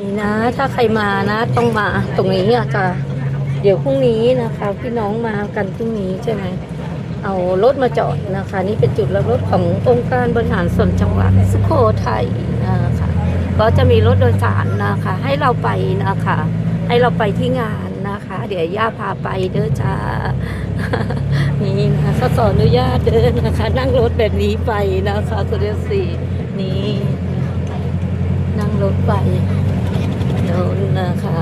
นี่นะ ถ้าใครมานะ ต้องมาตรงนี้อะค่ะ เดี๋ยวพรุ่งนี้นะคะพี่น้องมากันพรุ่งนี้ใช่ไหมเอารถมาจอดนะคะ นี่เป็นจุดรับรถขององค์การบริหารส่วนจังหวัดสุโขทัยนะคะก็จะมีรถโดยสารนะคะ ให้เราไปนะคะ ให้เราไปที่งานนะคะ เดี๋ยวย่าพาไปเด้อจ้านี่นะเขาขออนุญาตเดินนะคะ นั่งรถแบบนี้ไปนะคะคุณเดสี่นี่ นั่งรถไป คะ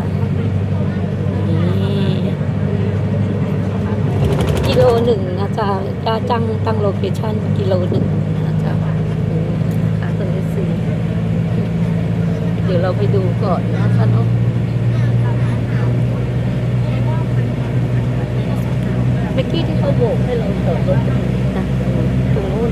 นี่กิโลหนึ่งนะจ๊ะจะตั้งตั้งโลเคชั่นกิโลหนึ่งนะจ๊ะอืมค่ะคุณเดสีเดี๋ยวเราไปดูก่อนนะคะเนาะเมื่อกี้ที่เขาโบกให้เราจอดรถนะตรงโน้น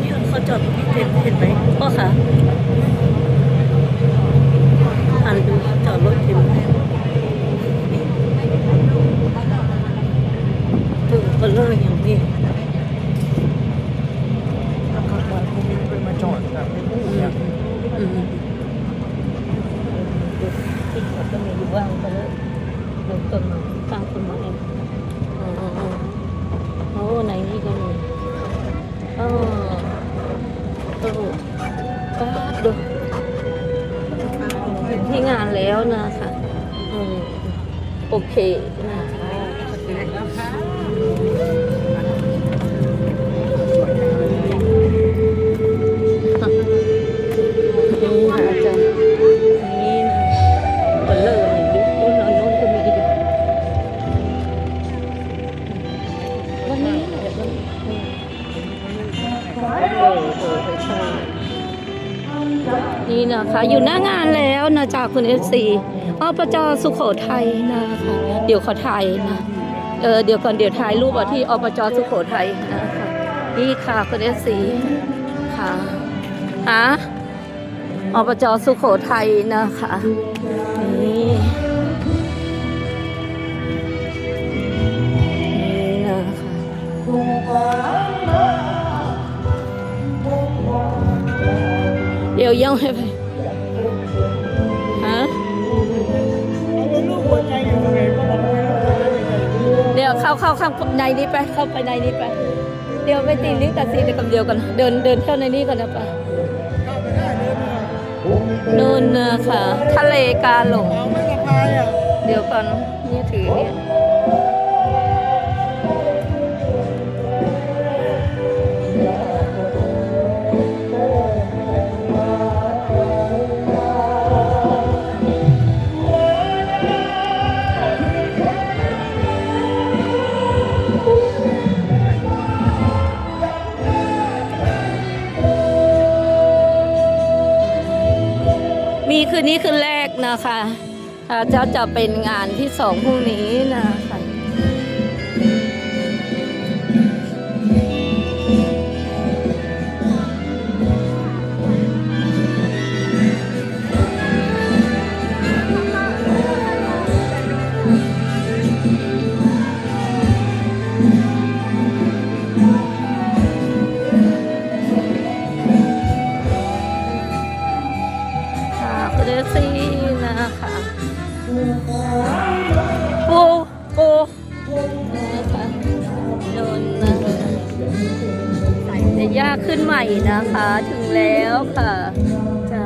นี่เขาจอดตรงนี้เห็นเห็นไหมพ่อคะอ่านดูจอดรถเห็นไหมถึงก็เลยอย่างนี้ ถ้าขับมาพวกนี้ไปมาจอดแบบในตู้เนี่ย อืมที่จอดก็มีอยู่ว่างไปเลยลงต้นไม้กลางต้นไม้อ๋อโอ้ไหนนี่ก็มีอ๋อโอ้ป้าดดูถึงที่งาน แล้วนะคะโอเคนะคะ นี่นะคะอยู่หน้างานแล้วนะจากคุณเอฟซีอบจสุโขทัยนะคะเดี๋ยวขอถ่ายนะเออเดี๋ยวก่อนเดี๋ยวถ่ายรูปเอาที่อบจสุโขทัยนะคะนี่ค่ะคุณเอฟซีค่ะฮะอบจสุโขทัยนะคะนี่ รู้หัวใจอยู่ไหนเดี๋ยวเข้าเข้าข้างในนี้ไปเข้าไปในนี้ไป เดี๋ยวไปตีลิขสิทธิ์เดี๋ยวกับเดียวกันเดินเดินเข้าในนี้ก่อนนะปะนู่นนะค่ะ ทะเลกาหลงเดี๋ยวก่อนนี่ถือเนี่ย คืนนี้คืนแรกนะคะจะจะเป็นงานที่สองพรุ่งนี้นะคะ ม่นะคะ ถึงแล้วค่ะจะ